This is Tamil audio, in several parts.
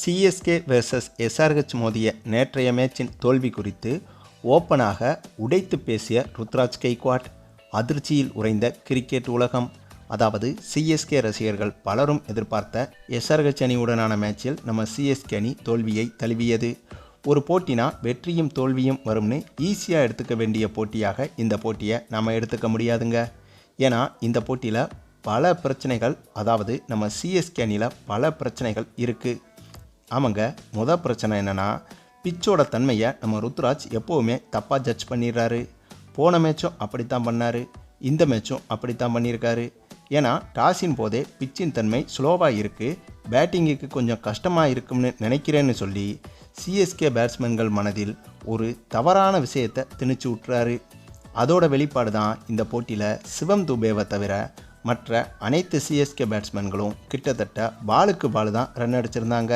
சிஎஸ்கே வெர்சஸ் எஸ்ஆர்ஹெச் மோதிய நேற்றைய மேட்சின் தோல்வி குறித்து ஓப்பனாக உடைத்து பேசிய ருத்ராஜ் கெய்க்வாட் அதிர்ச்சியில் உறைந்த கிரிக்கெட் உலகம். அதாவது சிஎஸ்கே ரசிகர்கள் பலரும் எதிர்பார்த்த எஸ்ஆர்ஹெச் அணியுடனான மேட்சில் நம்ம சிஎஸ்கே அணி தோல்வியை தழுவியது. ஒரு போட்டினா வெற்றியும் தோல்வியும் வரும்னு ஈஸியாக எடுத்துக்க வேண்டிய போட்டியாக இந்த போட்டியை நம்ம எடுத்துக்க முடியாதுங்க. ஏன்னா இந்த போட்டியில் பல பிரச்சனைகள் அதாவது நம்ம சிஎஸ்கே அணியில் பல பிரச்சனைகள் இருக்குது ஆமாங்க. மொதல் பிரச்சனை என்னென்னா பிச்சோட தன்மையை நம்ம ருத்ராஜ் எப்போவுமே தப்பாக ஜட்ஜ் பண்ணிடுறாரு போன மேட்சும் அப்படித்தான் பண்ணார். இந்த மேட்சும் அப்படித்தான் பண்ணியிருக்காரு ஏன்னா டாஸின் போதே பிச்சின் தன்மை ஸ்லோவாக இருக்குது பேட்டிங்குக்கு கொஞ்சம் கஷ்டமாக இருக்கும்னு நினைக்கிறேன்னு சொல்லி சிஎஸ்கே பேட்ஸ்மேன்கள் மனதில் ஒரு தவறான விஷயத்தை திணிச்சு விட்டுறாரு அதோட வெளிப்பாடு தான் இந்த போட்டியில் சிவம் துபேவை தவிர மற்ற அனைத்து சிஎஸ்கே பேட்ஸ்மேன்களும் கிட்டத்தட்ட பாலுக்கு பால் தான் ரன் அடிச்சிருந்தாங்க.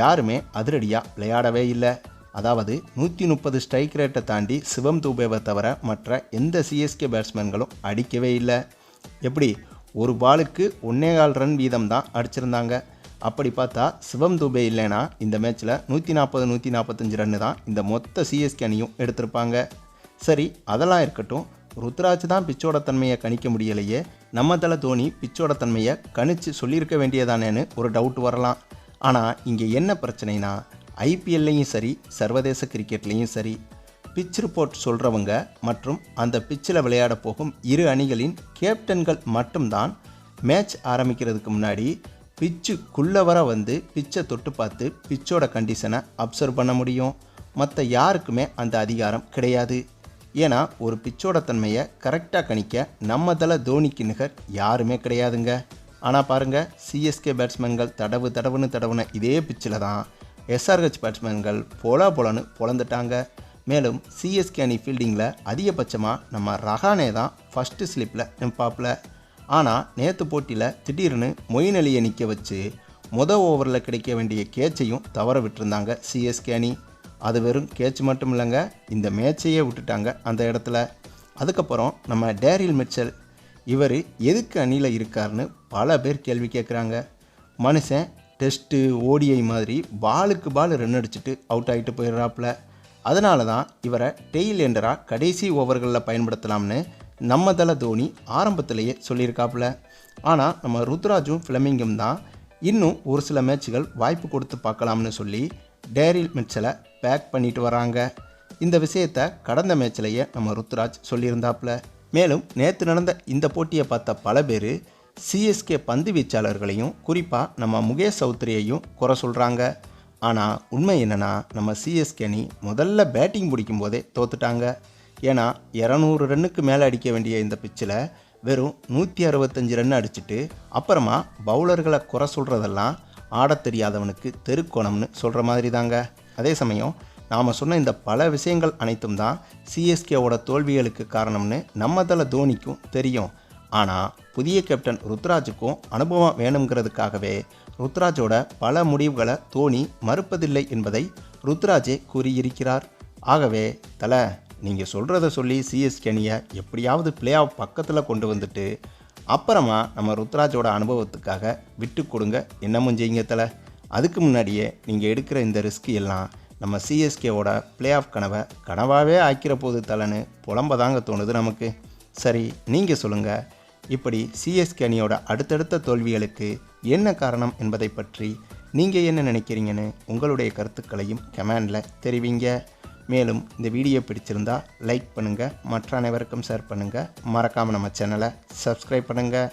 யாருமே அதிரடியாக விளையாடவே இல்லை. அதாவது நூற்றி முப்பது ஸ்ட்ரைக் ரேட்டை தாண்டி சிவம் தூபேவை தவிர மற்ற எந்த சிஎஸ்கே பேட்ஸ்மேன்களும் அடிக்கவே இல்லை. எப்படி? ஒரு பாலுக்கு ஒன்னே கால் ரன் வீதம் தான் அடிச்சிருந்தாங்க. அப்படி பார்த்தா சிவம் தூபே இல்லைன்னா இந்த மேட்ச்சில் நூற்றி நாற்பது நூற்றி நாற்பத்தஞ்சு ரன்னு தான் இந்த மொத்த சிஎஸ்கே அணியும் எடுத்திருப்பாங்க. சரி அதெல்லாம் இருக்கட்டும். ருத்ராஜ் தான் பிச்சோட தன்மையை கணிக்க முடியலையே. நம்ம தலை தோனி பிச்சோட தன்மையை கணிச்சு சொல்லியிருக்க வேண்டியதானேன்னு ஒரு டவுட் வரலாம். ஆனால் இங்கே என்ன பிரச்சனைனா ஐபிஎல்லையும் சரி சர்வதேச கிரிக்கெட்லேயும் சரி பிச் ரிப்போர்ட் சொல்கிறவங்க மற்றும் அந்த பிச்சில் விளையாட போகும் இரு அணிகளின் கேப்டன்கள் மட்டும்தான் மேட்ச் ஆரம்பிக்கிறதுக்கு முன்னாடி பிச்சுக்குள்ளே வர வந்து பிச்சை தொட்டு பார்த்து பிச்சோட கண்டிஷனை அப்சர்வ் பண்ண முடியும். மற்ற யாருக்குமே அந்த அதிகாரம் கிடையாது. ஏன்னா ஒரு பிச்சோட தன்மையை கரெக்டாக கணிக்க நம்ம தலை தோனிக்கு நிகர் யாருமே கிடையாதுங்க. ஆனால் பாருங்கள் சிஎஸ்கே பேட்ஸ்மேன்கள் தடவு தடவுன்னு தடவுன இதே பிச்சில் தான் எஸ்ஆர்ஹெச் பேட்ஸ்மேன்கள் போலா போலான்னு பொழந்துட்டாங்க. மேலும் சிஎஸ்கே அணி ஃபீல்டிங்கில் அதிகபட்சமாக நம்ம ரஹானே தான் ஃபஸ்ட்டு ஸ்லிப்பில் நிற்பாப்பில் ஆனால் நேற்று போட்டியில் திடீர்னு மொயின் அலியை நிற்க வச்சு முத ஓவரில் கிடைக்க வேண்டிய கேட்சையும் தவற விட்டுருந்தாங்க சிஎஸ்கே அணி. அது வெறும் கேட்ச் மட்டும் இல்லைங்க இந்த மேட்சையே விட்டுட்டாங்க அந்த இடத்துல. அதுக்கப்புறம் நம்ம டேரில் மிச்சல் இவர் எதுக்கு அணியில் இருக்காருன்னு பல பேர் கேள்வி கேட்குறாங்க மனுஷன் டெஸ்ட்டு ஓடிஐ மாதிரி பாலுக்கு பால் ரன் அடிச்சுட்டு அவுட் ஆகிட்டு போயிடுறாப்புல. அதனால தான் இவரை டெய்ல் எண்டராக கடைசி ஓவர்களில் பயன்படுத்தலாம்னு நம்ம தலை தோனி ஆரம்பத்திலேயே சொல்லியிருக்காப்புல. ஆனால் நம்ம ருத்ராஜும் ஃபிளமிங்கும் தான் இன்னும் ஒரு சில மேட்சுகள் வாய்ப்பு கொடுத்து பார்க்கலாம்னு சொல்லி டேரில் மிச்சலை பேக் பண்ணிட்டு வராங்க. இந்த விஷயத்தை கடந்த மேட்ச்லேயே நம்ம ருத்ராஜ் சொல்லியிருந்தாப்புல. மேலும் நேற்று நடந்த இந்த போட்டியை பார்த்த பல பேர் சிஎஸ்கே பந்து வீச்சாளர்களையும் குறிப்பாக நம்ம முகேஷ் சௌத்ரியையும் குறை சொல்கிறாங்க ஆனால் உண்மை என்னென்னா நம்ம சிஎஸ்கே அணி முதல்ல பேட்டிங் பிடிக்கும் போதே தோத்துட்டாங்க. ஏன்னா இரநூறு ரன்னுக்கு மேலே அடிக்க வேண்டிய இந்த பிச்சில் வெறும் நூற்றி அறுபத்தஞ்சு ரன் அடிச்சுட்டு அப்புறமா பவுலர்களை குறை சொல்கிறதெல்லாம் ஆடத் தெரியாதவனுக்கு தெருக்கோணம்னு சொல்கிற மாதிரி தாங்க அதே சமயம் நாம் சொன்ன இந்த பல விஷயங்கள் அனைத்தும் தான் சிஎஸ்கேவோட தோல்விகளுக்கு காரணம்னு நம்ம தலை தோனிக்கும் தெரியும். ஆனால் புதிய கேப்டன் ருத்ராஜுக்கும் அனுபவம் வேணுங்கிறதுக்காகவே ருத்ராஜோட பல முடிவுகளை தோனி மறுப்பதில்லை என்பதை ருத்ராஜே கூறியிருக்கிறார். ஆகவே தலை நீங்கள் சொல்கிறத சொல்லி சிஎஸ்கே அணியை எப்படியாவது பிளே ஆஃப் பக்கத்தில் கொண்டு வந்துட்டு அப்புறமா நம்ம ருத்ராஜோட அனுபவத்துக்காக விட்டு கொடுங்க. என்னமும் செய்யுங்க தலை? அதுக்கு முன்னாடியே நீங்கள் எடுக்கிற இந்த ரிஸ்க் எல்லாம் நம்ம சிஎஸ்கேவோட பிளே ஆஃப் கனவை கனவாகவே ஆக்கிற போது தலைன்னு புலம்ப தாங்க தோணுது நமக்கு. சரி நீங்கள் சொல்லுங்கள் இப்படி சிஎஸ்கே அணியோட அடுத்தடுத்த தோல்விகளுக்கு என்ன காரணம் என்பதை பற்றி நீங்கள் என்ன நினைக்கிறீங்கன்னு உங்களுடைய கருத்துக்களையும் கமெண்டில் தெரிவிங்க. மேலும் இந்த வீடியோ பிடிச்சிருந்தா லைக் பண்ணுங்கள் மற்ற அனைவருக்கும் ஷேர் பண்ணுங்கள் மறக்காமல் நம்ம சேனலை சப்ஸ்கிரைப் பண்ணுங்கள்